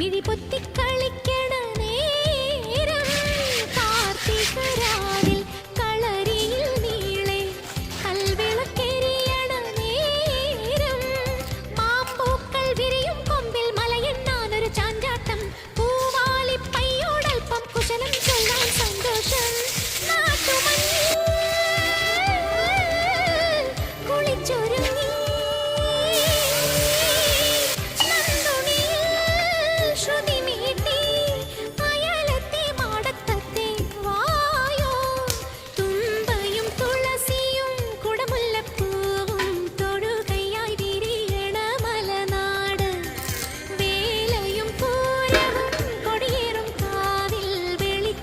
Mary প্রত্যেকটা